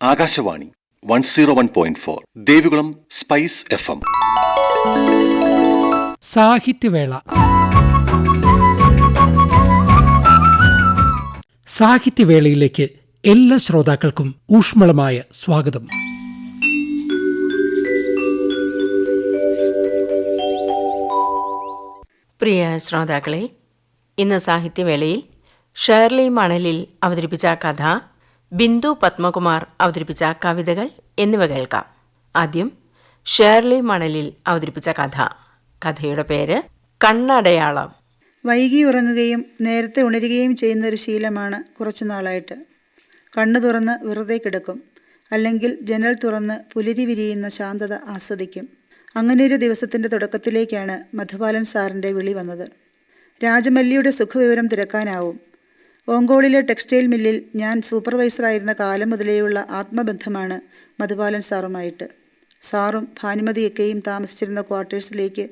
Akashvani one zero one point four Devikulam Spice F M. Sahityavela. സാഹിത്യവേളയിലേക്ക് എല്ലാ ശ്രോതാക്കൾക്കും ഊഷ്മളമായ സ്വാഗതം. പ്രിയ ശ്രോതാക്കളെ ഇന്ന് സാഹിത്യവേളയിൽ ഷേർലി മണലിൽ അവതരിപ്പിച്ച കഥ ബിന്ദു പത്മകുമാർ അവതരിപ്പിച്ച കവിതകൾ എന്നിവ കേൾക്കാം. ആദ്യം ഷേർലി മണലിൽ അവതരിപ്പിച്ച കഥ. കഥയുടെ പേര് കണ്ണടയാളം. വൈകി ഉറങ്ങുകയും നേരത്തെ ഉണരുകയും ചെയ്യുന്ന ഒരു ശീലമാണ് കുറച്ചു നാളായിട്ട്. കണ്ണു തുറന്ന് വെറുതെ കിടക്കും. അല്ലെങ്കിൽ ജനൽ തുറന്ന് പുലരി വിരിയുന്ന ശാന്തത ആസ്വദിക്കും. അങ്ങനെയൊരു ദിവസത്തിന്റെ തുടക്കത്തിലേക്കാണ് മധുപാലൻ സാറിന്റെ വിളി വന്നത്. രാജമല്ലിയുടെ സുഖവിവരം തിരക്കാനാവും. ഓങ്കോളിലെ ടെക്സ്റ്റൈൽ മില്ലിൽ ഞാൻ സൂപ്പർവൈസറായിരുന്ന കാലം മുതലേയുള്ള ആത്മബന്ധമാണ് മധുപാലൻ സാറുമായിട്ട്. സാറും ഭാനുമതിയൊക്കെയും താമസിച്ചിരുന്ന ക്വാർട്ടേഴ്സിലേക്ക്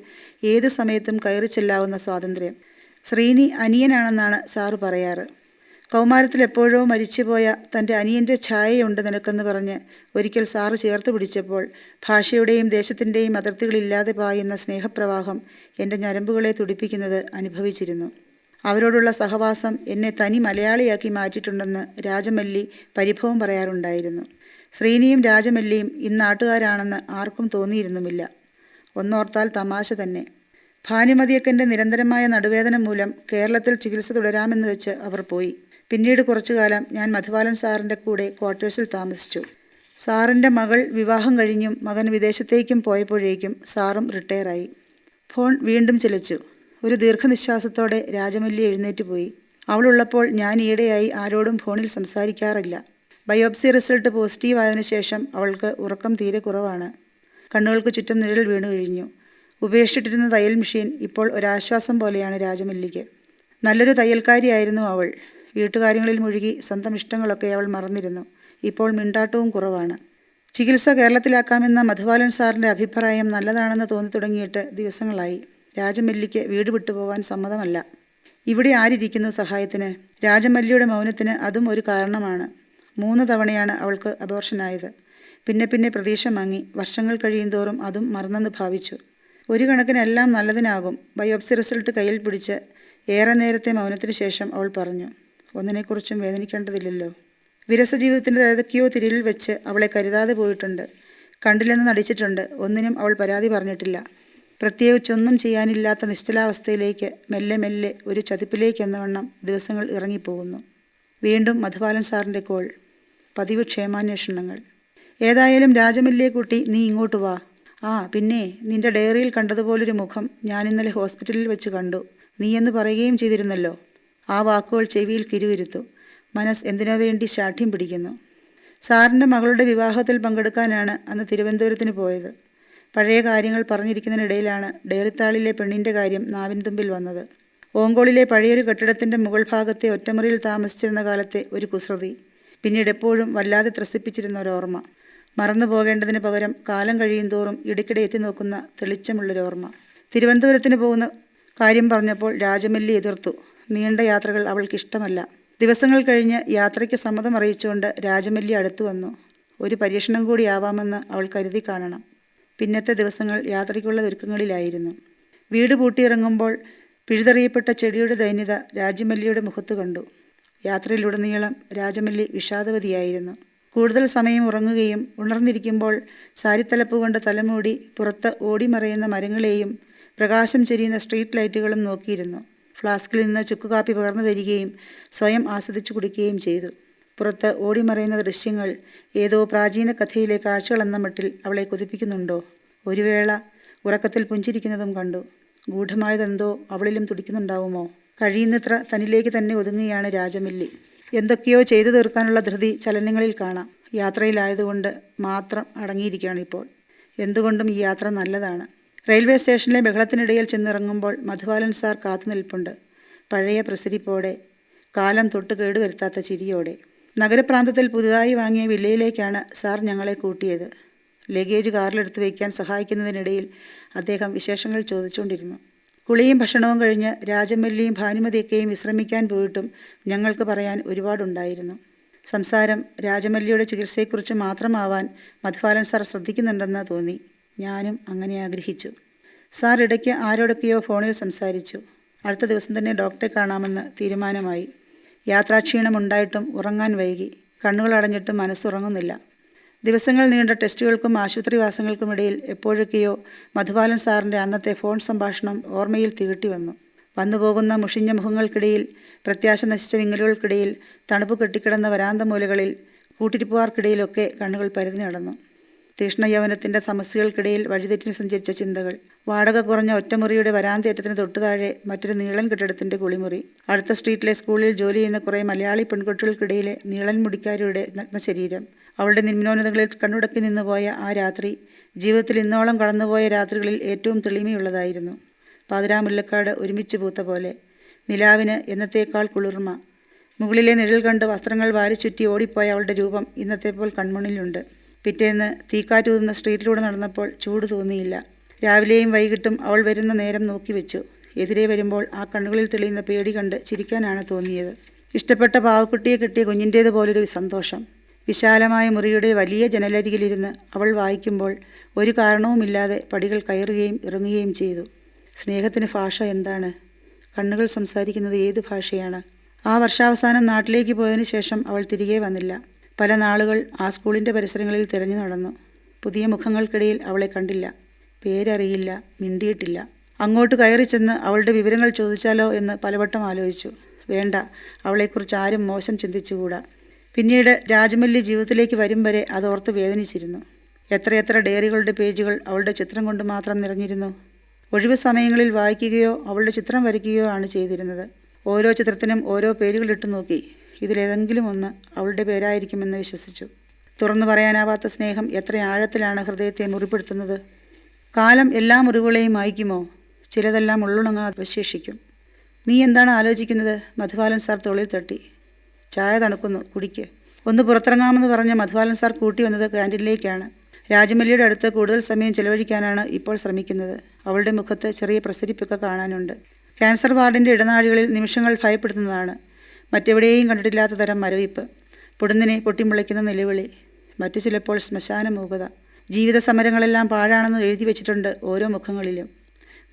ഏത് സമയത്തും കയറി ചെല്ലാവുന്ന സ്വാതന്ത്ര്യം. ശ്രീനി അനിയനാണെന്നാണ് സാറ് പറയാറ്. കൗമാരത്തിൽ എപ്പോഴോ മരിച്ചുപോയ തന്റെ അനിയന്റെ ഛായയുണ്ട് നിനക്കെന്ന് പറഞ്ഞ് ഒരിക്കൽ സാറ് ചേർത്ത് പിടിച്ചപ്പോൾ ഭാഷയുടെയും ദേശത്തിന്റെയും അതിർത്തികളില്ലാതെ പായുന്ന സ്നേഹപ്രവാഹം എന്റെ ഞരമ്പുകളെ തുടിപ്പിക്കുന്നത് അനുഭവിച്ചിരുന്നു. അവരോടുള്ള സഹവാസം എന്നെ തനി മലയാളിയാക്കി മാറ്റിയിട്ടുണ്ടെന്ന് രാജമല്ലി പരിഭവം പറയാറുണ്ടായിരുന്നു. ശ്രീനിയും രാജമല്ലിയും ഇന്നാട്ടുകാരാണെന്ന് ആർക്കും തോന്നിയിരുന്നുമില്ല. ഒന്നോർത്താൽ തമാശ തന്നെ. ഭാനുമതിയക്കന്റെ നിരന്തരമായ നടുവേദന മൂലം കേരളത്തിൽ ചികിത്സ തുടരാമെന്ന് വെച്ച് അവർ പോയി. പിന്നീട് കുറച്ചു കാലം ഞാൻ മധുപാലൻ സാറിന്റെ കൂടെ ക്വാർട്ടേഴ്സിൽ താമസിച്ചു. സാറിന്റെ മകൾ വിവാഹം കഴിഞ്ഞും മകൻ വിദേശത്തേക്കും പോയപ്പോഴേക്കും സാറും റിട്ടയറായി. ഫോൺ വീണ്ടും ചിലച്ചു. ഒരു ദീർഘനിശ്വാസത്തോടെ രാജമല്ലി എഴുന്നേറ്റ് പോയി. അവളുള്ളപ്പോൾ ഞാൻ ഈയിടെയായി ആരോടും ഫോണിൽ സംസാരിക്കാറില്ല. ബയോപ്സി റിസൾട്ട് പോസിറ്റീവ് ആയതിനു ശേഷം അവൾക്ക് ഉറക്കം തീരെ കുറവാണ്. കണ്ണുകൾക്ക് ചുറ്റും നിഴൽ വീണു കഴിഞ്ഞു. ഉപേക്ഷിച്ചിട്ടിരുന്ന തയ്യൽ മെഷീൻ ഇപ്പോൾ ഒരാശ്വാസം പോലെയാണ് രാജമല്ലിക്ക്. നല്ലൊരു തയ്യൽക്കാരിയായിരുന്നു അവൾ. വീട്ടുകാര്യങ്ങളിൽ മുഴുകി സ്വന്തം ഇഷ്ടങ്ങളൊക്കെ അവൾ മറന്നിരുന്നു. ഇപ്പോൾ മിണ്ടാട്ടവും കുറവാണ്. ചികിത്സ കേരളത്തിലാക്കാമെന്ന മധുബാലൻ സാറിന്റെ അഭിപ്രായം നല്ലതാണെന്ന് തോന്നി തുടങ്ങിയിട്ട് ദിവസങ്ങളായി. രാജമല്ലിക്ക് വീട് വിട്ടുപോകാൻ സമ്മതമല്ല. ഇവിടെ ആരിയ്ക്കുന്നു സഹായത്തിന്? രാജമല്ലിയുടെ മൗനത്തിന് അതും ഒരു കാരണമാണ്. മൂന്ന് തവണയാണ് അവൾക്ക് അബോർഷനായത് പിന്നെ പിന്നെ പ്രതീക്ഷ മങ്ങി. വർഷങ്ങൾ കഴിയുന്തോറും അതും മറന്നെന്ന് ഭാവിച്ചു. ഒരു കണക്കിന് എല്ലാം നല്ലതിനാകും. ബയോപ്സി റിസൾട്ട് കയ്യിൽ പിടിച്ച് ഏറെ നേരത്തെ മൗനത്തിന് ശേഷം അവൾ പറഞ്ഞു ഒന്നിനെക്കുറിച്ചും വേദനിക്കേണ്ടതില്ലല്ലോ. വിരസ ജീവിതത്തിന്റെ ഏതൊക്കെയോ തിരിയിൽ വെച്ച് അവളെ കരുതാതെ പോയിട്ടുണ്ട്. കണ്ടില്ലെന്ന് നടിച്ചിട്ടുണ്ട്. ഒന്നിനും അവൾ പരാതി പറഞ്ഞിട്ടില്ല. പ്രത്യേകിച്ചൊന്നും ചെയ്യാനില്ലാത്ത നിശ്ചലാവസ്ഥയിലേക്ക് മെല്ലെ മെല്ലെ ഒരു ചതിപ്പിലേക്ക് എന്നവണ്ണം ദിവസങ്ങൾ ഇറങ്ങിപ്പോകുന്നു. വീണ്ടും മധുപാലൻ സാറിന്റെ കോൾ. പതിവ് ക്ഷേമാന്വേഷണങ്ങൾ. ഏതായാലും രാജമല്ലിയെ കുട്ടി നീ ഇങ്ങോട്ട് വാ. ആ പിന്നെ നിന്റെ ഡയറിയിൽ കണ്ടതുപോലൊരു മുഖം ഞാൻ ഇന്നലെ ഹോസ്പിറ്റലിൽ വെച്ച് കണ്ടു. നീ എന്ന് പറയുകയും ചെയ്തിരുന്നല്ലോ. ആ വാക്കുകൾ ചെവിയിൽ കിരുവിരുത്തു. മനസ്സ് എന്തിനോ വേണ്ടി ശാഠ്യം പിടിക്കുന്നു. സാറിന്റെ മകളുടെ വിവാഹത്തിൽ പങ്കെടുക്കാനാണ് അന്ന് തിരുവനന്തപുരത്തിന് പോയത്. പഴയ കാര്യങ്ങൾ പറഞ്ഞിരിക്കുന്നതിനിടയിലാണ് ഡയറിത്താളിലെ പെണ്ണിന്റെ കാര്യം നാവിൻ തുമ്പിൽ വന്നത്. ഓങ്കോളിലെ പഴയൊരു കെട്ടിടത്തിന്റെ മുകൾ ഭാഗത്തെ ഒറ്റമുറിയിൽ താമസിച്ചിരുന്ന കാലത്തെ ഒരു കുസൃതി. പിന്നീട് എപ്പോഴും വല്ലാതെ ത്രസിപ്പിച്ചിരുന്ന ഒരോർമ്മ മറന്നു പോകേണ്ടതിന് പകരം കാലം കഴിയും തോറും ഇടയ്ക്കിടെ എത്തി നോക്കുന്ന തെളിച്ചമുള്ളൊരോർമ്മ തിരുവനന്തപുരത്തിന് പോകുന്ന കാര്യം പറഞ്ഞപ്പോൾ രാജമല്ലി എതിർത്തു. നീണ്ട യാത്രകൾ അവൾക്കിഷ്ടമല്ല. ദിവസങ്ങൾ കഴിഞ്ഞ് യാത്രയ്ക്ക് സമ്മതം അറിയിച്ചുകൊണ്ട് രാജമല്ലി അടുത്തു വന്നു. ഒരു പരീക്ഷണം കൂടി ആവാമെന്ന് അവൾ കരുതി കാണണം. പിന്നത്തെ ദിവസങ്ങൾ യാത്രയ്ക്കുള്ള ഒരുക്കങ്ങളിലായിരുന്നു. വീട് പൂട്ടിയിറങ്ങുമ്പോൾ പിഴുതെറിയപ്പെട്ട ചെടിയുടെ ദൈന്യത രാജമല്ലിയുടെ മുഖത്ത് കണ്ടു. യാത്രയിലുടനീളം രാജമല്ലി വിഷാദവതിയായിരുന്നു. കൂടുതൽ സമയം ഉറങ്ങുകയും ഉണർന്നിരിക്കുമ്പോൾ സാരിത്തലപ്പ് കൊണ്ട് തലമൂടി പുറത്ത് ഓടിമറയുന്ന മരങ്ങളെയും പ്രകാശം ചെരിയുന്ന സ്ട്രീറ്റ് ലൈറ്റുകളും നോക്കിയിരുന്നു. ഫ്ലാസ്കിൽ നിന്ന് ചുക്കുകാപ്പി പകർന്നു തരികയും സ്വയം ആസ്വദിച്ചു കുടിക്കുകയും ചെയ്തു. പുറത്ത് ഓടിമറയുന്ന ദൃശ്യങ്ങൾ ഏതോ പ്രാചീന കഥയിലെ കാഴ്ചകളെന്ന മട്ടിൽ അവളെ കൊതിപ്പിക്കുന്നുണ്ടോ? ഒരു വേള ഉറക്കത്തിൽ പുഞ്ചിരിക്കുന്നതും കണ്ടു. ഗൂഢമായതെന്തോ അവളിലും തുടിക്കുന്നുണ്ടാവുമോ? കഴിയുന്നത്ര തന്നിലേക്ക് തന്നെ ഒതുങ്ങുകയാണ് രാജമില്ലി. എന്തൊക്കെയോ ചെയ്തു തീർക്കാനുള്ള ധൃതി ചലനങ്ങളിൽ കാണാം. യാത്രയിലായതുകൊണ്ട് മാത്രം അടങ്ങിയിരിക്കുകയാണ് ഇപ്പോൾ. എന്തുകൊണ്ടും ഈ യാത്ര നല്ലതാണ്. റെയിൽവേ സ്റ്റേഷനിലെ ബഹളത്തിനിടയിൽ ചെന്നിറങ്ങുമ്പോൾ മധുബാലൻ സാർ കാത്തു നിൽപ്പുണ്ട്. പഴയ പ്രസരിപ്പോടെ കാലം തൊട്ട് കേടുവരുത്താത്ത ചിരിയോടെ. നഗരപ്രാന്തത്തിൽ പുതുതായി വാങ്ങിയ വില്ലയിലേക്കാണ് സാർ ഞങ്ങളെ കൂട്ടിയത്. ലഗേജ് കാറിലെടുത്ത് വയ്ക്കാൻ സഹായിക്കുന്നതിനിടയിൽ അദ്ദേഹം വിശേഷങ്ങൾ ചോദിച്ചുകൊണ്ടിരുന്നു. കുളിയും ഭക്ഷണവും കഴിഞ്ഞ് രാജമല്ലിയും ഭാനുമതിയൊക്കെയും വിശ്രമിക്കാൻ പോയിട്ടും ഞങ്ങൾക്ക് പറയാൻ ഒരുപാടുണ്ടായിരുന്നു. സംസാരം രാജമല്ലിയുടെ ചികിത്സയെക്കുറിച്ച് മാത്രമാവാൻ മധുപാലൻ സാർ ശ്രദ്ധിക്കുന്നുണ്ടെന്ന് തോന്നി. ഞാനും അങ്ങനെ ആഗ്രഹിച്ചു. സാർ ഇടയ്ക്ക് ആരോടൊക്കെയോ ഫോണിൽ സംസാരിച്ചു. അടുത്ത ദിവസം തന്നെ ഡോക്ടറെ കാണാമെന്ന് തീരുമാനമായി. യാത്രാക്ഷീണമുണ്ടായിട്ടും ഉറങ്ങാൻ വൈകി. കണ്ണുകൾ അടഞ്ഞിട്ടും മനസ്സുറങ്ങുന്നില്ല. ദിവസങ്ങൾ നീണ്ട ടെസ്റ്റുകൾക്കും ആശുപത്രിവാസങ്ങൾക്കുമിടയിൽ എപ്പോഴൊക്കെയോ മധുബാലൻ സാറിന്റെ അന്നത്തെ ഫോൺ സംഭാഷണം ഓർമ്മയിൽ തികട്ടി വന്നു. വന്നുപോകുന്ന മുഷിഞ്ഞ മുഖങ്ങൾക്കിടയിൽ പ്രത്യാശ നശിച്ച വിങ്ങലുകൾക്കിടയിൽ തണുപ്പ് കെട്ടിക്കിടന്ന വരാന്ത മൂലകളിൽ കൂട്ടിരിപ്പുകാർക്കിടയിലൊക്കെ കണ്ണുകൾ പരതി നടന്നു. തീഷ്ണ യൗവനത്തിന്റെ സമസ്യകൾക്കിടയിൽ വഴിതെറ്റി സഞ്ചരിച്ച ചിന്തകൾ. വാടക കുറഞ്ഞ ഒറ്റമുറിയുടെ വരാന്തേറ്റത്തിന് തൊട്ടുതാഴെ മറ്റൊരു നീളൻ കെട്ടിടത്തിന്റെ കുളിമുറി. അടുത്ത സ്ട്രീറ്റിലെ സ്കൂളിൽ ജോലി ചെയ്യുന്ന കുറേ മലയാളി പെൺകുട്ടികൾക്കിടയിലെ നീളൻ മുടിക്കാരിയുടെ നഗ്ന ശരീരം അവളുടെ നിമ്നോന്നതകളിൽ കണ്ണുടക്കി നിന്നുപോയ ആ രാത്രി ജീവിതത്തിൽ ഇന്നോളം കടന്നുപോയ രാത്രികളിൽ ഏറ്റവും തെളിമയുള്ളതായിരുന്നു. പാതിരാമുല്ലക്കാട് ഒരുമിച്ച് പൂത്ത പോലെ. നിലാവിന് എന്നത്തേക്കാൾ കുളിർമ. മുകളിലെ നിഴൽ കണ്ട് വസ്ത്രങ്ങൾ വാരിച്ചുറ്റി ഓടിപ്പോയ അവളുടെ രൂപം ഇന്നത്തെപ്പോൾ കൺമുണിലുണ്ട് പിറ്റേന്ന് തീക്കാറ്റൂതുന്ന സ്ട്രീറ്റിലൂടെ നടന്നപ്പോൾ ചൂട് തോന്നിയില്ല. രാവിലെയും വൈകിട്ടും അവൾ വരുന്ന നേരം നോക്കി വെച്ചു. എതിരെ വരുമ്പോൾ ആ കണ്ണുകളിൽ തെളിയുന്ന പേടി കണ്ട് ചിരിക്കാനാണ് തോന്നിയത്. ഇഷ്ടപ്പെട്ട പാവക്കുട്ടിയെ കിട്ടിയ കുഞ്ഞിന്റേതുപോലൊരു സന്തോഷം. വിശാലമായ മുറിയുടെ വലിയ ജനലരികിലിരുന്ന് അവൾ വായിക്കുമ്പോൾ ഒരു കാരണവുമില്ലാതെ പടികൾ കയറുകയും ഇറങ്ങുകയും ചെയ്തു. സ്നേഹത്തിന് ഭാഷ എന്താണ്? കണ്ണുകൾ സംസാരിക്കുന്നത് ഏത് ഭാഷയാണ്? ആ വർഷാവസാനം നാട്ടിലേക്ക് പോയതിനു ശേഷം അവൾ തിരികെ വന്നില്ല. പല നാളുകൾ ആ സ്കൂളിന്റെ പരിസരങ്ങളിൽ തിരഞ്ഞു നടന്നു. പുതിയ മുഖങ്ങൾക്കിടയിൽ അവളെ കണ്ടില്ല. പേരറിയില്ല മിണ്ടിയിട്ടില്ല. അങ്ങോട്ട് കയറി ചെന്ന് അവളുടെ വിവരങ്ങൾ ചോദിച്ചാലോ എന്ന് പലവട്ടം ആലോചിച്ചു. വേണ്ട അവളെക്കുറിച്ച് ആരും മോശം ചിന്തിച്ചുകൂടാ. പിന്നീട് രാജമല്ലി ജീവിതത്തിലേക്ക് വരും വരെ അതോർത്ത് വേദനിച്ചിരുന്നു. എത്രയെത്ര ഡയറികളുടെ പേജുകൾ അവളുടെ ചിത്രം കൊണ്ട് മാത്രം നിറഞ്ഞിരുന്നു. ഒഴിവ് സമയങ്ങളിൽ വായിക്കുകയോ അവളുടെ ചിത്രം വരയ്ക്കുകയോ ആണ് ചെയ്തിരുന്നത്. ഓരോ ചിത്രത്തിനും ഓരോ പേരുകളിട്ട് നോക്കി ഇതിലേതെങ്കിലും ഒന്ന് അവളുടെ പേരായിരിക്കുമെന്ന് വിശ്വസിച്ചു. തുറന്നു പറയാനാവാത്ത സ്നേഹം എത്ര ആഴത്തിലാണ് ഹൃദയത്തെ മുറിപ്പെടുത്തുന്നത്. കാലം എല്ലാ മുറിവുകളെയും മായ്ക്കുമോ? ചിലതെല്ലാം ഉള്ളുണങ്ങാതെ അവശേഷിക്കും. നീ എന്താണ് ആലോചിക്കുന്നത്? മധുപാലൻ സാർ തൊളിൽ തട്ടി. ചായ തണുക്കുന്നു. കുടിക്ക്. ഒന്ന് പുറത്തിറങ്ങാമെന്ന് പറഞ്ഞ മധുപാലൻ സാർ കൂട്ടി വന്നത് ക്യാന്റീനിലേക്കാണ് രാജമല്ലിയുടെ അടുത്ത് കൂടുതൽ സമയം ചെലവഴിക്കാനാണ് ഇപ്പോൾ ശ്രമിക്കുന്നത്. അവളുടെ മുഖത്ത് ചെറിയ പ്രസരിപ്പൊക്കെ കാണാനുണ്ട്. ക്യാൻസർ വാർഡിന്റെ ഇടനാഴികളിൽ നിമിഷങ്ങൾ ഭയപ്പെടുത്തുന്നതാണ്. മറ്റെവിടെയും കണ്ടിട്ടില്ലാത്ത തരം മരവിപ്പ് പൊടുന്നിനെ പൊട്ടിമുളയ്ക്കുന്ന നിലവിളി മറ്റു ചിലപ്പോൾ ശ്മശാന മൂകത ജീവിത സമരങ്ങളെല്ലാം പാഴാണെന്ന് എഴുതി വെച്ചിട്ടുണ്ട് ഓരോ മുഖങ്ങളിലും.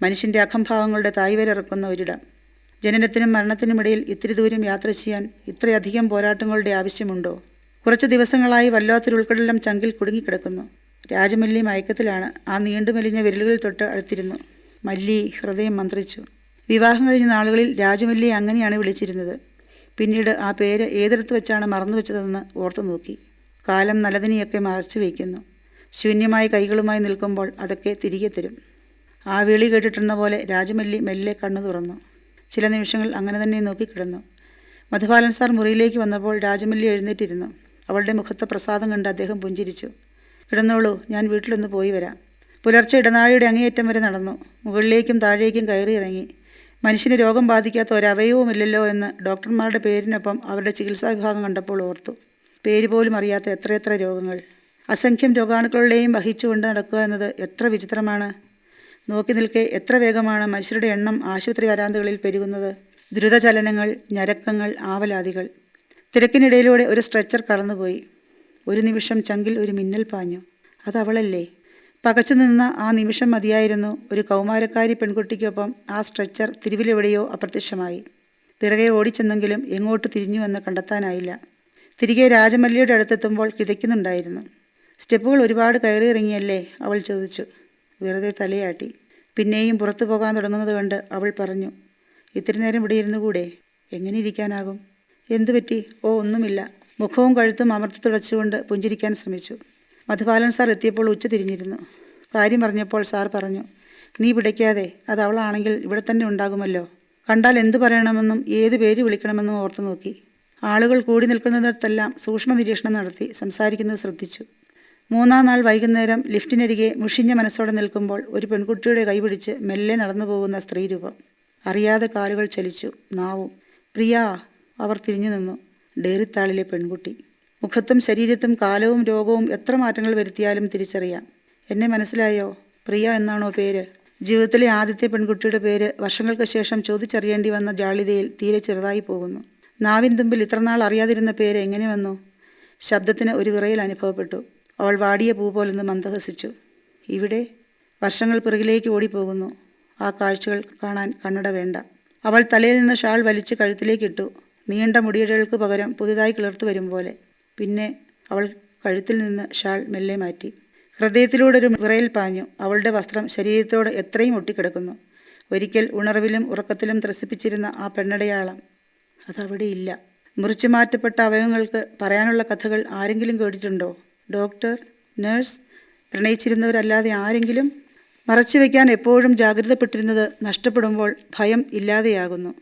മനുഷ്യന്റെ അഖംഭാവങ്ങളുടെ തായ്വരിറക്കുന്ന ഒരിടം. ജനനത്തിനും മരണത്തിനുമിടയിൽ ഇത്തിരി ദൂരം യാത്ര ചെയ്യാൻ ഇത്രയധികം പോരാട്ടങ്ങളുടെ ആവശ്യമുണ്ടോ? കുറച്ച് ദിവസങ്ങളായി വല്ലാത്തൊരു ഉൾക്കടലം ചങ്കിൽ കുടുങ്ങിക്കിടക്കുന്നു. രാജമല്ലി മയക്കത്തിലാണ് ആ നീണ്ടു മെലിഞ്ഞ വിരലുകളിൽ തൊട്ട് അടുത്തിരുന്നു. മല്ലി ഹൃദയം മന്ത്രിച്ചു. വിവാഹം കഴിഞ്ഞ നാളുകളിൽ രാജമല്ലി അങ്ങനെയാണ് വിളിച്ചിരുന്നത്. പിന്നീട് ആ പേര് ഏതിടത്ത് വെച്ചാണ് മറന്നു വെച്ചതെന്ന് ഓർത്തു നോക്കി. കാലം നല്ലതിനെയൊക്കെ മറച്ചു വയ്ക്കുന്നു ശൂന്യമായ കൈകളുമായി നിൽക്കുമ്പോൾ അതൊക്കെ തിരികെ തരും. ആ വിളി കേട്ടിട്ടുന്ന പോലെ രാജമല്ലി മെല്ലെ കണ്ണു തുറന്നു. ചില നിമിഷങ്ങൾ അങ്ങനെ തന്നെ നോക്കിക്കിടന്നു. മധുപാലൻ സാർ മുറിയിലേക്ക് വന്നപ്പോൾ രാജമല്ലി എഴുന്നേറ്റിരുന്നു. അവളുടെ മുഖത്തെ പ്രസാദം കണ്ട് അദ്ദേഹം പുഞ്ചിരിച്ചു. കിടന്നോളൂ ഞാൻ വീട്ടിലൊന്ന് പോയി വരാം. പുലർച്ചെ ഇടനാഴിയുടെ അങ്ങേയറ്റം വരെ നടന്നു. മുകളിലേക്കും താഴേക്കും കയറി ഇറങ്ങി മനുഷ്യന് രോഗം ബാധിക്കാത്ത ഒരവയവുമില്ലല്ലോ എന്ന് ഡോക്ടർമാരുടെ പേരിനൊപ്പം അവരുടെ ചികിത്സാ വിഭാഗം കണ്ടപ്പോൾ ഓർത്തു. പേര് പോലും അറിയാത്ത എത്രയെത്ര രോഗങ്ങൾ. അസംഖ്യം രോഗാണുക്കളുടെയും വഹിച്ചുകൊണ്ട് നടക്കുക എന്നത് എത്ര വിചിത്രമാണ്. നോക്കി നിൽക്കെ എത്ര വേഗമാണ് മനുഷ്യരുടെ എണ്ണം ആശുപത്രി വരാന്തകളിൽ പെരുകുന്നത്. ദ്രുതചലനങ്ങൾ ഞരക്കങ്ങൾ ആവലാദികൾ തിരക്കിനിടയിലൂടെ ഒരു സ്ട്രെച്ചർ കടന്നുപോയി. ഒരു നിമിഷം ചങ്കിൽ ഒരു മിന്നൽ പാഞ്ഞു. അതവളല്ലേ പകച്ചു നിന്ന ആ നിമിഷം മതിയായിരുന്നു. ഒരു കൗമാരക്കാരി പെൺകുട്ടിക്കൊപ്പം ആ സ്ട്രെച്ചർ തിരിവിലെവിടെയോ അപ്രത്യക്ഷമായി. പിറകെ ഓടിച്ചെന്നെങ്കിലും എങ്ങോട്ട് തിരിഞ്ഞു എന്ന് കണ്ടെത്താനായില്ല. തിരികെ രാജമല്ലിയുടെ അടുത്തെത്തുമ്പോൾ കിതയ്ക്കുന്നുണ്ടായിരുന്നു. സ്റ്റെപ്പുകൾ ഒരുപാട് കയറി ഇറങ്ങിയല്ലേ അവൾ ചോദിച്ചു. വെറുതെ തലയാട്ടി. പിന്നെയും പുറത്തു പോകാൻ തുടങ്ങുന്നത് കണ്ട് അവൾ പറഞ്ഞു ഇത്തിരി നേരം ഇവിടെ ഇരുന്നു കൂടെ? എങ്ങനെ ഇരിക്കാനാകും? എന്തു പറ്റി? ഓ ഒന്നുമില്ല. മുഖവും കഴുത്തും അമർത്തി തുടച്ചുകൊണ്ട് പുഞ്ചിരിക്കാൻ ശ്രമിച്ചു. മധുപാലൻ സാർ എത്തിയപ്പോൾ ഉച്ച തിരിഞ്ഞിരുന്നു. കാര്യം പറഞ്ഞപ്പോൾ സാർ പറഞ്ഞു നീ പിടയ്ക്കാതെ അത് അവളാണെങ്കിൽ ഇവിടെ തന്നെ ഉണ്ടാകുമല്ലോ. കണ്ടാൽ എന്തു പറയണമെന്നും ഏത് പേര് വിളിക്കണമെന്നും ഓർത്തു നോക്കി. ആളുകൾ കൂടി നിൽക്കുന്നിടത്തെല്ലാം സൂക്ഷ്മ നിരീക്ഷണം നടത്തി സംസാരിക്കുന്നത് ശ്രദ്ധിച്ചു. മൂന്നാം നാൾ വൈകുന്നേരം ലിഫ്റ്റിനരികെ മുഷിഞ്ഞ മനസ്സോടെ നിൽക്കുമ്പോൾ ഒരു പെൺകുട്ടിയുടെ കൈപിടിച്ച് മെല്ലെ നടന്നു പോകുന്ന സ്ത്രീരൂപം. അറിയാതെ കാലുകൾ ചലിച്ചു നാവും. പ്രിയ അവർ തിരിഞ്ഞു നിന്നു. ഡേറിത്താളിലെ പെൺകുട്ടി. മുഖത്തും ശരീരത്തും കാലവും രോഗവും എത്ര മാറ്റങ്ങൾ വരുത്തിയാലും തിരിച്ചറിയാം. എന്നെ മനസ്സിലായോ? പ്രിയ എന്നാണോ പേര്? ജീവിതത്തിലെ ആദ്യത്തെ പെൺകുട്ടിയുടെ പേര് വർഷങ്ങൾക്ക് ശേഷം ചോദിച്ചറിയേണ്ടി വന്ന ജാളിതയിൽ തീരെ ചെറുതായി പോകുന്നു. നാവിൻ തുമ്പിൽ ഇത്രനാൾ അറിയാതിരുന്ന പേര് എങ്ങനെ വന്നു? ശബ്ദത്തിന് ഒരു വിറയിൽ അനുഭവപ്പെട്ടു. അവൾ വാടിയ പൂ പോലൊന്ന് മന്ദഹസിച്ചു. ഇവിടെ വർഷങ്ങൾ പിറകിലേക്ക് ഓടിപ്പോകുന്നു. ആ കാഴ്ചകൾ കാണാൻ കണ്ണട വേണ്ട. അവൾ തലയിൽ നിന്ന് ഷാൾ വലിച്ച് കഴുത്തിലേക്കിട്ടു നീണ്ട മുടിയിഴകൾക്ക് പകരം പുതുതായി കിളിർത്തു വരും പോലെ. പിന്നെ അവൾ കഴുത്തിൽ നിന്ന് ഷാൾ മെല്ലെ മാറ്റി. ഹൃദയത്തിലൂടെ ഒരു വിറയിൽ പാഞ്ഞു. അവളുടെ വസ്ത്രം ശരീരത്തോട് എത്രയും ഒട്ടിക്കിടക്കുന്നു. ഒരിക്കൽ ഉണർവിലും ഉറക്കത്തിലും ത്രസിപ്പിച്ചിരുന്ന ആ പെണ്ണടയാളം അതവിടെയില്ല. മുറിച്ചു മാറ്റപ്പെട്ട അവയവങ്ങൾക്ക് പറയാനുള്ള കഥകൾ ആരെങ്കിലും കേട്ടിട്ടുണ്ടോ? ഡോക്ടർ നഴ്സ് പ്രണയിച്ചിരുന്നവരല്ലാതെ ആരെങ്കിലും? മറച്ചു വയ്ക്കാൻ എപ്പോഴും ജാഗ്രതപ്പെട്ടിരുന്നത് നഷ്ടപ്പെടുമ്പോൾ ഭയം ഇല്ലാതെയാകുന്നു.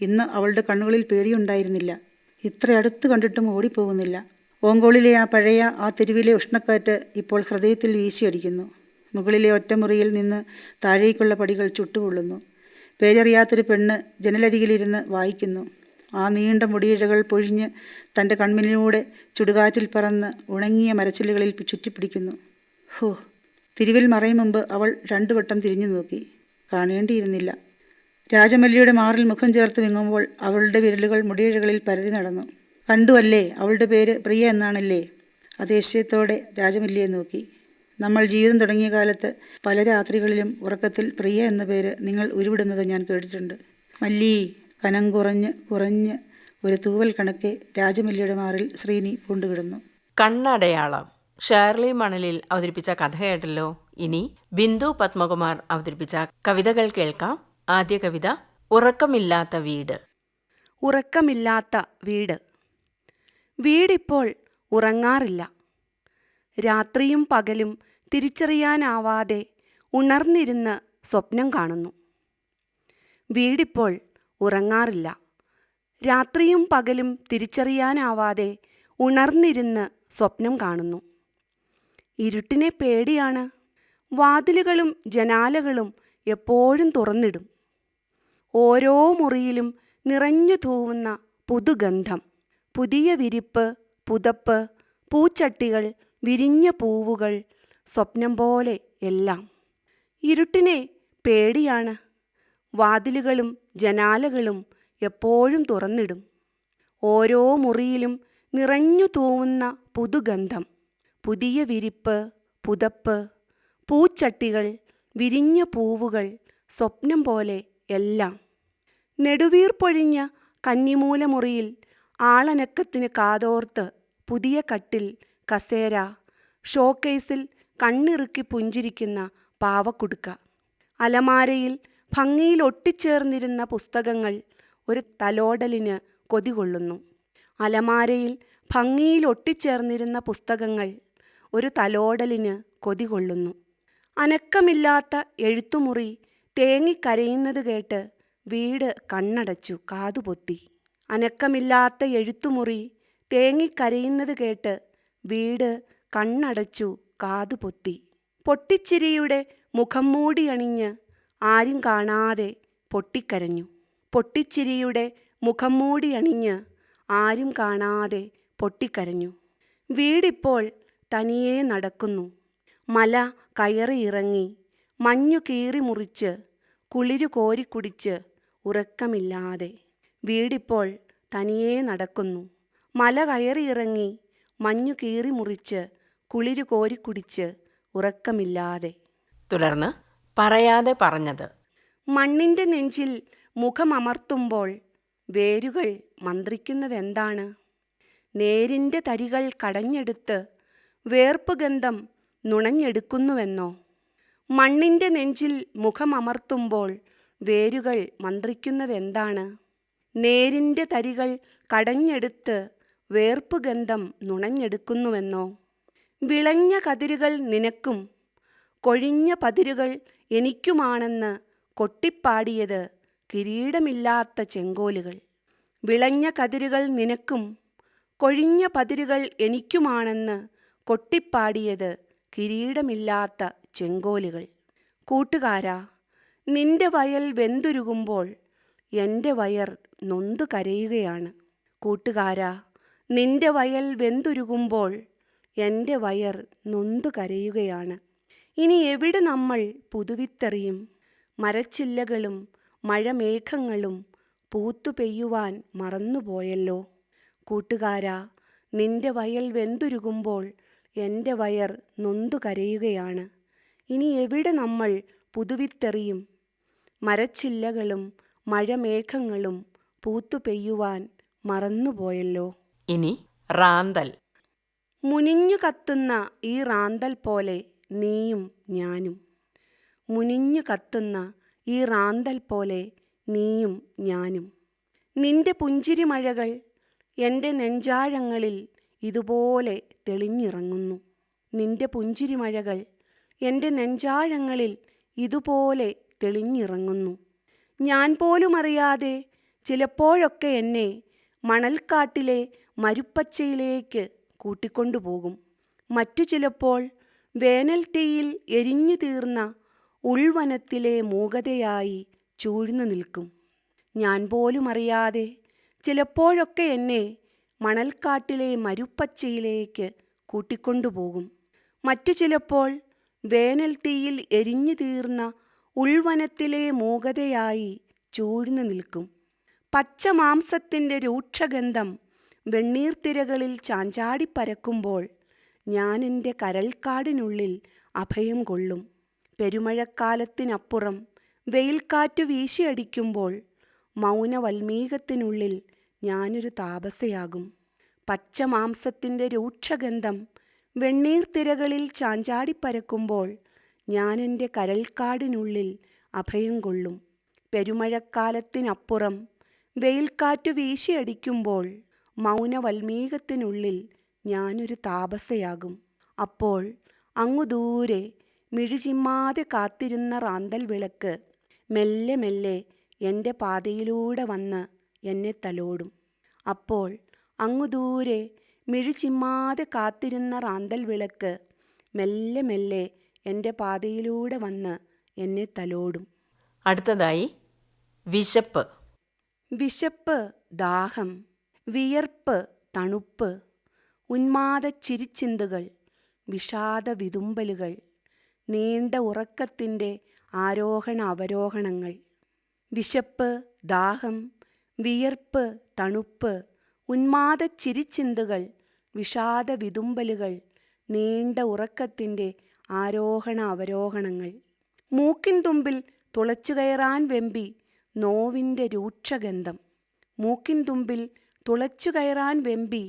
ഇന്ന് അവളുടെ കണ്ണുകളിൽ പേടിയുണ്ടായിരുന്നില്ല. ഇത്ര അടുത്ത് കണ്ടിട്ടും ഓടിപ്പോകുന്നില്ല. ഓങ്കോളിലെ ആ പഴയ ആ തെരുവിലെ ഉഷ്ണക്കാറ്റ് ഇപ്പോൾ ഹൃദയത്തിൽ വീശിയടിക്കുന്നു. മുകളിലെ ഒറ്റമുറിയിൽ നിന്ന് താഴേക്കുള്ള പടികൾ ചുട്ടുപൊള്ളുന്നു. പേരറിയാത്തൊരു പെണ്ണ് ജനലരികിലിരുന്ന് വായിക്കുന്നു. ആ നീണ്ട മുടിയിഴകൾ പൊഴിഞ്ഞ് തന്റെ കൺമിനിലൂടെ ചുടുകാറ്റിൽ പറന്ന് ഉണങ്ങിയ മരച്ചില്ലുകളിൽ ചുറ്റിപ്പിടിക്കുന്നു. ഹോ തിരുവിൽ മറയും മുമ്പ് അവൾ രണ്ടു വട്ടം തിരിഞ്ഞു നോക്കി കാണേണ്ടിയിരുന്നില്ല. രാജമല്ലിയുടെ മാറിൽ മുഖം ചേർത്ത് വിങ്ങുമ്പോൾ അവളുടെ വിരലുകൾ മുടിയിഴകളിൽ പരതി നടന്നു. കണ്ടു അല്ലേ അവളുടെ പേര് പ്രിയ എന്നാണല്ലേ? അതേശ്യത്തോടെ രാജമല്ലിയെ നോക്കി. നമ്മൾ ജീവിതം തുടങ്ങിയ കാലത്ത് പല രാത്രികളിലും ഉറക്കത്തിൽ പ്രിയ എന്ന പേര് നിങ്ങൾ ഉരുവിടുന്നത് ഞാൻ കേട്ടിട്ടുണ്ട്. മല്ലി കനം കുറഞ്ഞ് കുറഞ്ഞ് ഒരു തൂവൽ കണക്കെ രാജമല്ലിയുടെ മാറിൽ ശ്രീനി പൂണ്ടുകിടന്നു. കണ്ണടയാളം. ഷേർലി മണലിൽ അവതരിപ്പിച്ച കഥ കേട്ടല്ലോ. ഇനി ബിന്ദു പത്മകുമാർ അവതരിപ്പിച്ച കവിതകൾ കേൾക്കാം. ആദ്യ കവിത ഉറക്കമില്ലാത്ത വീട്. ഉറക്കമില്ലാത്ത വീട്. വീടിപ്പോൾ ഉറങ്ങാറില്ല. രാത്രിയും പകലും തിരിച്ചറിയാനാവാതെ ഉണർന്നിരുന്ന് സ്വപ്നം കാണുന്നു. വീടിപ്പോൾ ഉറങ്ങാറില്ല. രാത്രിയും പകലും തിരിച്ചറിയാനാവാതെ ഉണർന്നിരുന്ന് സ്വപ്നം കാണുന്നു. ഇരുട്ടിനെ പേടിയാണ്. വാതിലുകളും ജനാലകളും എപ്പോഴും തുറന്നിടും. ഓരോ മുറിയിലും നിറഞ്ഞു തൂവുന്ന പുതുഗന്ധം. പുതിയ വിരിപ്പ് പുതപ്പ് പൂച്ചട്ടികൾ വിരിഞ്ഞ പൂവുകൾ സ്വപ്നം പോലെ എല്ലാം. ഇരുട്ടിനെ പേടിയാണ്. വാതിലുകളും ജനാലകളും എപ്പോഴും തുറന്നിടും. ഓരോ മുറിയിലും നിറഞ്ഞു തൂവുന്ന പുതുഗന്ധം. പുതിയ വിരിപ്പ് പുതപ്പ് പൂച്ചട്ടികൾ വിരിഞ്ഞ പൂവുകൾ സ്വപ്നം പോലെ എല്ലാം. നെടുവീർ പൊഴിഞ്ഞ കന്നിമൂലമുറിയിൽ ആളനക്കത്തിന് കാതോർത്ത് പുതിയ കട്ടിൽ കസേര ഷോക്കേസിൽ കണ്ണിറുക്കി പുഞ്ചിരിക്കുന്ന പാവക്കുടുക്ക. അലമാരയിൽ ഭംഗിയിൽ ഒട്ടിച്ചേർന്നിരുന്ന പുസ്തകങ്ങൾ ഒരു തലോടലിന് കൊതികൊള്ളുന്നു. അലമാരയിൽ ഭംഗിയിൽ ഒട്ടിച്ചേർന്നിരുന്ന പുസ്തകങ്ങൾ ഒരു തലോടലിന് കൊതികൊള്ളുന്നു. അനക്കമില്ലാത്ത എഴുത്തുമുറി തേങ്ങിക്കരയുന്നത് കേട്ട് വീട് കണ്ണടച്ചു കാതുപൊത്തി. അനക്കമില്ലാത്ത എഴുത്തുമുറി തേങ്ങിക്കരയുന്നത് കേട്ട് വീട് കണ്ണടച്ചു കാതുപൊത്തി. പൊട്ടിച്ചിരിയുടെ മുഖം മൂടിയണിഞ്ഞ് ആരും കാണാതെ പൊട്ടിക്കരഞ്ഞു. പൊട്ടിച്ചിരിയുടെ മുഖം മൂടിയണിഞ്ഞ് ആരും കാണാതെ പൊട്ടിക്കരഞ്ഞു. വീടിപ്പോൾ തനിയേ നടക്കുന്നു. മല കയറിയിറങ്ങി. മഞ്ഞു കീറി മുറിച്ച് കുളിരു കോരിക്കുടിച്ച് ഉറക്കമില്ലാതെ. വീടിപ്പോൾ തനിയേ നടക്കുന്നു. മല കയറിയിറങ്ങി മഞ്ഞു കീറി മുറിച്ച് കുളിരു കോരിക്കുടിച്ച് ഉറക്കമില്ലാതെ. തുടർന്ന് പറയാതെ പറഞ്ഞത്. മണ്ണിന്റെ നെഞ്ചിൽ മുഖമമർത്തുമ്പോൾ വേരുകൾ മന്ത്രിക്കുന്നതെന്താണ്? നേരിന്റെ തരികൾ കടഞ്ഞെടുത്ത് വേർപ്പ് ഗന്ധം നുണഞ്ഞെടുക്കുന്നുവെന്നോ? മണ്ണിന്റെ നെഞ്ചിൽ മുഖമമർത്തുമ്പോൾ വേരുകൾ മന്ത്രിക്കുന്നതെന്താണ്? നേരിന്റെ തരികൾ കടഞ്ഞെടുത്ത് വേർപ്പ് ഗന്ധം നുണഞ്ഞെടുക്കുന്നുവെന്നോ? വിളഞ്ഞ കതിരുകൾ നിനക്കും കൊഴിഞ്ഞ പതിരുകൾ എനിക്കുമാണെന്ന് കൊട്ടിപ്പാടിയത് കിരീടമില്ലാത്ത ചെങ്കോലുകൾ. വിളഞ്ഞ കതിരുകൾ നിനക്കും കൊഴിഞ്ഞ പതിരുകൾ എനിക്കുമാണെന്ന് കൊട്ടിപ്പാടിയത് കിരീടമില്ലാത്ത ചെങ്കോലുകൾ. കൂട്ടുകാരാ നിന്റെ വയൽ വെന്തുരുകുമ്പോൾ എന്റെ വയർ നൊന്തു കരയുകയാണ്. കൂട്ടുകാരാ നിന്റെ വയൽ വെന്തുരുകുമ്പോൾ എന്റെ വയർ നൊന്തു കരയുകയാണ്. ഇനി എവിടെ നമ്മൾ പുതുവിത്തെറിയും? മരച്ചില്ലകളും മഴമേഘങ്ങളും പൂത്തു പെയ്യുവാൻ മറന്നുപോയല്ലോ. കൂട്ടുകാരാ നിന്റെ വയൽ വെന്തുരുകുമ്പോൾ എന്റെ വയർ നൊന്തു കരയുകയാണ്. ഇനി എവിടെ നമ്മൾ പുതുവിത്തെറിയും? മരച്ചില്ലകളും മഴമേഘങ്ങളും പൂത്തു പെയ്യുവാൻ മറന്നുപോയല്ലോ. ഇനി റാന്തൽ. മുനിഞ്ഞു കത്തുന്ന ഈ റാന്തൽ പോലെ നീയും ഞാനും. മുനിഞ്ഞു കത്തുന്ന ഈ റാന്തൽ പോലെ നീയും ഞാനും. നിന്റെ പുഞ്ചിരി മഴകൾ എന്റെ നെഞ്ചാഴങ്ങളിൽ ഇതുപോലെ തെളിഞ്ഞിറങ്ങുന്നു. നിന്റെ പുഞ്ചിരി മഴകൾ എന്റെ നെഞ്ചാഴങ്ങളിൽ ഇതുപോലെ തെളിഞ്ഞിറങ്ങുന്നു. ഞാൻ പോലും അറിയാതെ ചിലപ്പോഴൊക്കെ എന്നെ മണൽക്കാട്ടിലെ മരുപ്പച്ചയിലേക്ക് കൂട്ടിക്കൊണ്ടുപോകും മറ്റു ചിലപ്പോൾ വേനൽ തീയിൽ എരിഞ്ഞു തീർന്ന ഉൾവനത്തിലെ മൂകതയായി ചൂഴ്ന്നു നിൽക്കും. ഞാൻ പോലും അറിയാതെ ചിലപ്പോഴൊക്കെ എന്നെ മണൽക്കാട്ടിലെ മരുപ്പച്ചയിലേക്ക് കൂട്ടിക്കൊണ്ടുപോകും മറ്റു ചിലപ്പോൾ വേനൽ തീയിൽ എരിഞ്ഞു തീർന്ന ഉൾവനത്തിലെ മൂകതയായി ചൂഴ്ന്നു നിൽക്കും. പച്ച മാംസത്തിന്റെ രൂക്ഷഗന്ധം വെണ്ണീർത്തിരകളിൽ ചാഞ്ചാടിപ്പരക്കുമ്പോൾ ഞാൻ എന്റെ കരൽക്കാടിനുള്ളിൽ അഭയം കൊള്ളും. പെരുമഴക്കാലത്തിനപ്പുറം വെയിൽക്കാറ്റ് വീശിയടിക്കുമ്പോൾ മൗനവൽമീകത്തിനുള്ളിൽ ഞാനൊരു താപസയാകും. പച്ച മാംസത്തിന്റെ രൂക്ഷഗന്ധം വെണ്ണീർത്തിരകളിൽ ചാഞ്ചാടിപ്പരക്കുമ്പോൾ ഞാൻ എന്റെ കരൽക്കാടിനുള്ളിൽ അഭയം കൊള്ളും. പെരുമഴക്കാലത്തിനപ്പുറം വെയിൽക്കാറ്റ് വീശിയടിക്കുമ്പോൾ മൗനവൽമീകത്തിനുള്ളിൽ ഞാനൊരു താപസയാകും. അപ്പോൾ അങ്ങു ദൂരെ മിഴിചിമ്മാതെ കാത്തിരുന്ന റാന്തൽ വിളക്ക് മെല്ലെ മെല്ലെ എന്റെ പാതയിലൂടെ വന്ന് എന്നെ തലോടും. അപ്പോൾ അങ്ങു ദൂരെ മിഴിചിമ്മാതെ കാത്തിരുന്ന റാന്തൽ വിളക്ക് മെല്ലെ മെല്ലെ എന്റെ പാതയിലൂടെ വന്ന് എന്നെ തലോടും. അടുത്തതായി വിശപ്പ്. വിശപ്പ് ദാഹം വിയർപ്പ് തണുപ്പ് ഉന്മാദ ചിരിച്ചിന്തുകൾ വിഷാദ വിതുമ്പലുകൾ നീണ്ട ഉറക്കത്തിന്റെ ആരോഹണ അവരോഹണങ്ങൾ. വിശപ്പ് ദാഹം വിയർപ്പ് തണുപ്പ് ഉന്മാദ ചിരിച്ചിന്തുകൾ വിഷാദ വിതുമ്പലുകൾ നീണ്ട ഉറക്കത്തിന്റെ ആരോഹണ അവരോഹണങ്ങൾ മൂക്കിൻ തുമ്പിൽ തുളച്ചു കയറാൻ വെമ്പി നോവിന്റെ രൂക്ഷഗന്ധം. മൂക്കിൻ തുമ്പിൽ തുളച്ചു കയറാൻ വെമ്പി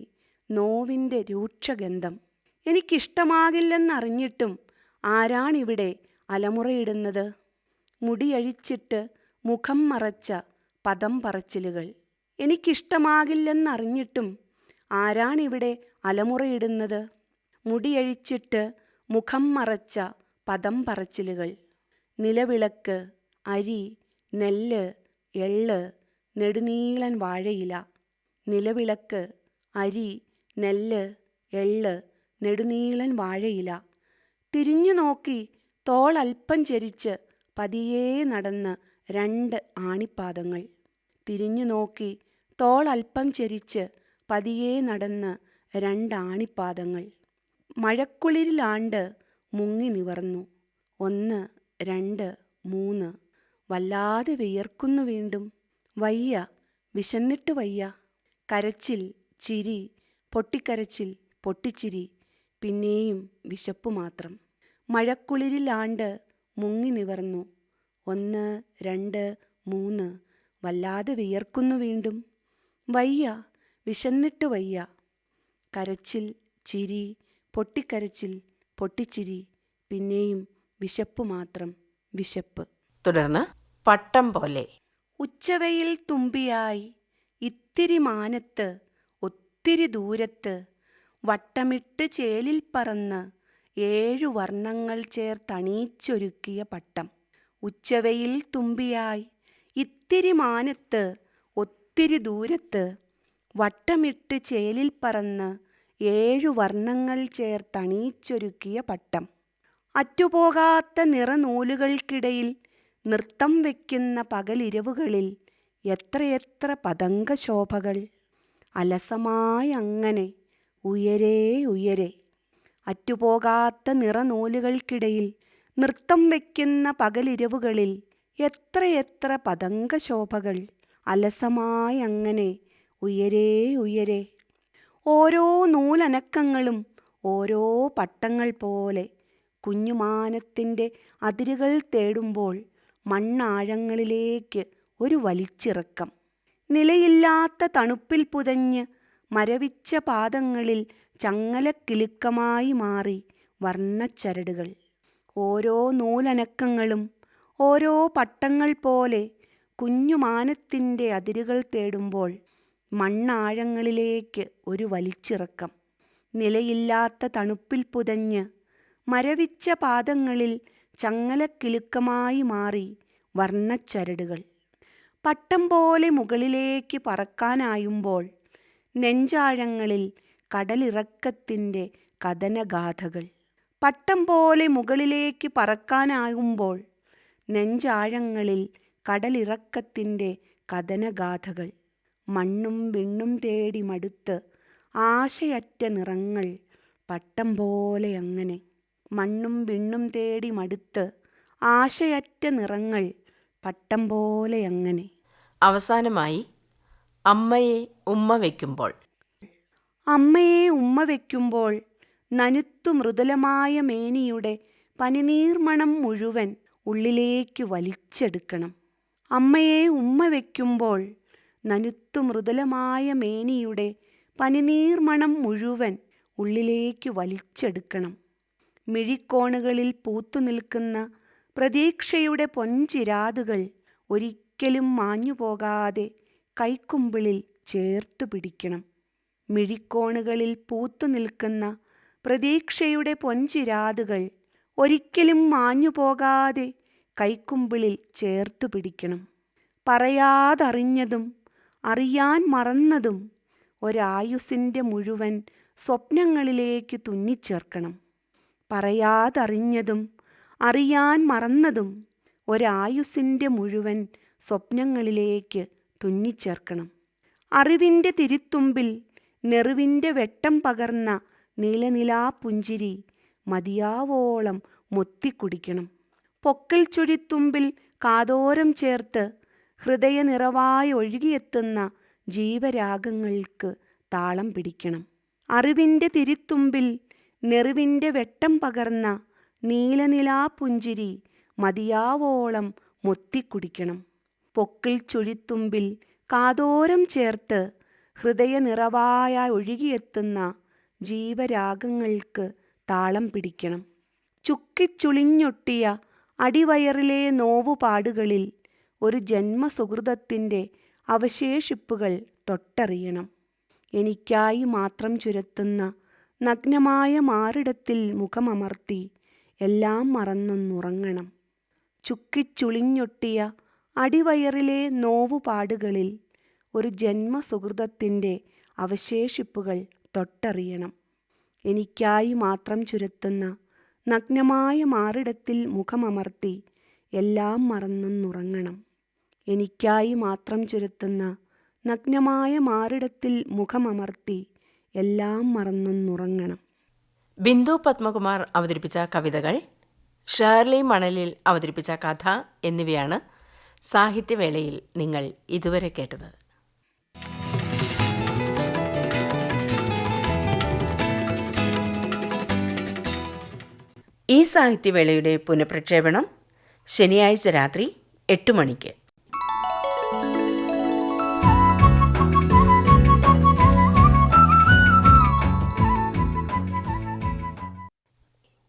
നോവിന്റെ രൂക്ഷഗന്ധം. എനിക്കിഷ്ടമാകില്ലെന്നറിഞ്ഞിട്ടും ആരാണിവിടെ അലമുറയിടുന്നത്? മുടിയഴിച്ചിട്ട് മുഖം മറച്ച പദം പറച്ചിലുകൾ. എനിക്കിഷ്ടമാകില്ലെന്നറിഞ്ഞിട്ടും ആരാണിവിടെ അലമുറയിടുന്നത്? മുടിയഴിച്ചിട്ട് മുഖം മറച്ച പദം പറച്ചിലുകൾ. നിലവിളക്ക് അരി നെല്ല് എള്ള് നെടുനീളൻ വാഴയില. നിലവിളക്ക് അരി നെല്ല് എള്ള് നെടുനീളൻ വാഴയില. തിരിഞ്ഞു നോക്കി തോളൽപ്പം ചെരിച്ച് പതിയേ നടന്ന് രണ്ട് ആണിപ്പാദങ്ങൾ. തിരിഞ്ഞു നോക്കി തോളൽപ്പം ചെരിച്ച് പതിയേ നടന്ന് രണ്ടാണിപ്പാദങ്ങൾ. മഴക്കുളിരിലാണ്ട് മുങ്ങി നിവർന്നു. ഒന്ന് രണ്ട് മൂന്ന്. വല്ലാതെ വിയർക്കുന്നു വീണ്ടും. വയ്യ വിശന്നിട്ട് വയ്യ. കരച്ചിൽ ചിരി പൊട്ടിക്കരച്ചിൽ പൊട്ടിച്ചിരി. പിന്നെയും വിശപ്പ് മാത്രം. മഴക്കുളിരിലാണ്ട് മുങ്ങി നിവർന്നു. ഒന്ന് രണ്ട് മൂന്ന്. വല്ലാതെ വിയർക്കുന്നു വീണ്ടും. വയ്യ വിശന്നിട്ട് വയ്യ. കരച്ചിൽ ചിരി പൊട്ടിക്കരച്ചിൽ പൊട്ടിച്ചിരി പിന്നെയും വിശപ്പ് മാത്രം വിശപ്പ്. തുടർന്ന് പട്ടം പോലെ. ഉച്ചവയിൽ തുമ്പിയായി ഇത്തിരി മാനത്ത് ഒത്തിരി ദൂരത്ത് വട്ടമിട്ട് ചേലിൽ പറന്ന് ഏഴു വർണങ്ങൾ ചേർത്തണീച്ചൊരുക്കിയ പട്ടം. ഉച്ചവയിൽ തുമ്പിയായി ഇത്തിരി മാനത്ത് ഒത്തിരി ദൂരത്ത് വട്ടമിട്ട് ചേലിൽ പറന്ന് ഏഴു വർണങ്ങൾ ചേർത്തണീച്ചൊരുക്കിയ പട്ടം. അറ്റുപോകാത്ത നിറനൂലുകൾക്കിടയിൽ നൃത്തം വയ്ക്കുന്ന പകലിരവുകളിൽ എത്രയെത്ര പതംഗശോഭകൾ അലസമായി അങ്ങനെ ഉയരേ ഉയരെ. അറ്റുപോകാത്ത നിറനൂലുകൾക്കിടയിൽ നൃത്തം വയ്ക്കുന്ന പകലിരവുകളിൽ എത്രയെത്ര പതംഗശോഭകൾ അലസമായി അങ്ങനെ ഉയരേ ഉയരേ. ഓരോ നൂലനക്കങ്ങളും ഓരോ പട്ടങ്ങൾ പോലെ കുഞ്ഞുമാനത്തിന്റെ അതിരുകൾ തേടുമ്പോൾ മണ്ണാഴങ്ങളിലേക്ക് ഒരു വലിച്ചിറക്കം. നിലയില്ലാത്ത തണുപ്പിൽ പുതഞ്ഞ് മരവിച്ച പാദങ്ങളിൽ ചങ്ങലക്കിലുക്കമായി മാറി വർണച്ചരടുകൾ. ഓരോ നൂലനക്കങ്ങളും ഓരോ പട്ടങ്ങൾ പോലെ കുഞ്ഞുമാനത്തിന്റെ അതിരുകൾ തേടുമ്പോൾ മണ്ണാഴങ്ങളിലേക്ക് ഒരു വലിച്ചിറക്കം. നിലയില്ലാത്ത തണുപ്പിൽ പുതഞ്ഞ് മരവിച്ച പാദങ്ങളിൽ ചങ്ങലക്കിലുക്കമായി മാറി വർണച്ചരടുകൾ. പട്ടം പോലെ മുകളിലേക്ക് പറക്കാനായുമ്പോൾ നെഞ്ചാഴങ്ങളിൽ കടലിറക്കത്തിന്റെ കഥനഗാഥകൾ. പട്ടം പോലെ മുകളിലേക്ക് പറക്കാനാകുമ്പോൾ നെഞ്ചാഴങ്ങളിൽ കടലിറക്കത്തിന്റെ കഥനഗാഥകൾ. മണ്ണും വിണ്ണും തേടി മടുത്ത് ആശയറ്റ നിറങ്ങൾ പട്ടം പോലെ അങ്ങനെ മണ്ണും വിണ്ണും തേടി മടുത്ത് ആശയറ്റ നിറങ്ങൾ പട്ടം പോലെ അങ്ങനെ. അവസാനമായി അമ്മയെ ഉമ്മ വയ്ക്കുമ്പോൾ അമ്മയെ ഉമ്മ വയ്ക്കുമ്പോൾ നനുത്തു മൃദുലമായ മേനിയുടെ പനിനീർമണം മുഴുവൻ ഉള്ളിലേക്ക് വലിച്ചെടുക്കണം. അമ്മയെ ഉമ്മ വയ്ക്കുമ്പോൾ നനുത്തു മൃദുലമായ മേനിയുടെ പനിനീർമണം മുഴുവൻ ഉള്ളിലേക്ക് വലിച്ചെടുക്കണം. മിഴിക്കോണുകളിൽ പൂത്തു നിൽക്കുന്ന പ്രതീക്ഷയുടെ പൊൻചിരാതുകൾ ഒരിക്കലും മാഞ്ഞു പോകാതെ കൈക്കുമ്പിളിൽ ചേർത്തു പിടിക്കണം. മിഴിക്കോണുകളിൽ പൂത്തു നിൽക്കുന്ന പ്രതീക്ഷയുടെ പൊൻചിരാതുകൾ ഒരിക്കലും മാഞ്ഞു പോകാതെ കൈക്കുമ്പിളിൽ ചേർത്തു പിടിക്കണം. പറയാതറിഞ്ഞതും അറിയാൻ മറന്നതും ഒരായുസിന്റെ മുഴുവൻ സ്വപ്നങ്ങളിലേക്ക് തുന്നിച്ചേർക്കണം. പറയാതറിഞ്ഞതും അറിയാൻ മറന്നതും ഒരായുസിന്റെ മുഴുവൻ സ്വപ്നങ്ങളിലേക്ക് തുന്നിച്ചേർക്കണം. അറിവിന്റെ തിരുത്തുമ്പിൽ നെറിവിന്റെ വെട്ടം പകർന്ന നീലനിലാ പുഞ്ചിരി മതിയാവോളം മുത്തിക്കുടിക്കണം. പൊക്കൽ ചുഴിത്തുമ്പിൽ കാതോരം ചേർത്ത് ഹൃദയനിറവായി ഒഴുകിയെത്തുന്ന ജീവരാഗങ്ങൾക്ക് താളം പിടിക്കണം. അറിവിന്റെ തിരിത്തുമ്പിൽ നെറിവിന്റെ വെട്ടം പകർന്ന നീലനിലാ പുഞ്ചിരി മതിയാവോളം മുത്തിക്കുടിക്കണം. പൊക്കിൽ ചുഴിത്തുമ്പിൽ കാതോരം ചേർത്ത് ഹൃദയ നിറവായ ഒഴുകിയെത്തുന്ന ജീവരാഗങ്ങൾക്ക് താളം പിടിക്കണം. ചുക്കിച്ചുളിഞ്ഞൊട്ടിയ അടിവയറിലെ നോവുപാടുകളിൽ ഒരു ജന്മസുഹൃതത്തിന്റെ അവശേഷിപ്പുകൾ തൊട്ടറിയണം. എനിക്കായി മാത്രം ചുരത്തുന്ന നഗ്നമായ മാറിടത്തിൽ മുഖമമർത്തി എല്ലാം മറന്നൊന്നുറങ്ങണം. ചുക്കിച്ചുളിഞ്ഞൊട്ടിയ അടിവയറിലെ നോവുപാടുകളിൽ ഒരു ജന്മസുഹൃതത്തിന്റെ അവശേഷിപ്പുകൾ തൊട്ടറിയണം. എനിക്കായി മാത്രം ചുരത്തുന്ന നഗ്നമായ മാറിടത്തിൽ മുഖമമർത്തി എല്ലാം മറന്നൊന്നുറങ്ങണം. എനിക്കായി മാത്രം ചുരുത്തുന്ന നഗ്നമായ മാറിടത്തിൽ മുഖമമർത്തി എല്ലാം മറന്നൊന്നുറങ്ങണം. ബിന്ദു പത്മകുമാർ അവതരിപ്പിച്ച കവിതകൾ ഷേർലി മണലിൽ അവതരിപ്പിച്ച കഥ എന്നിവയാണ് സാഹിത്യവേളയിൽ നിങ്ങൾ ഇതുവരെ കേട്ടത്. ഈ സാഹിത്യവേളയുടെ പുനഃപ്രക്ഷേപണം ശനിയാഴ്ച രാത്രി എട്ട് മണിക്ക്.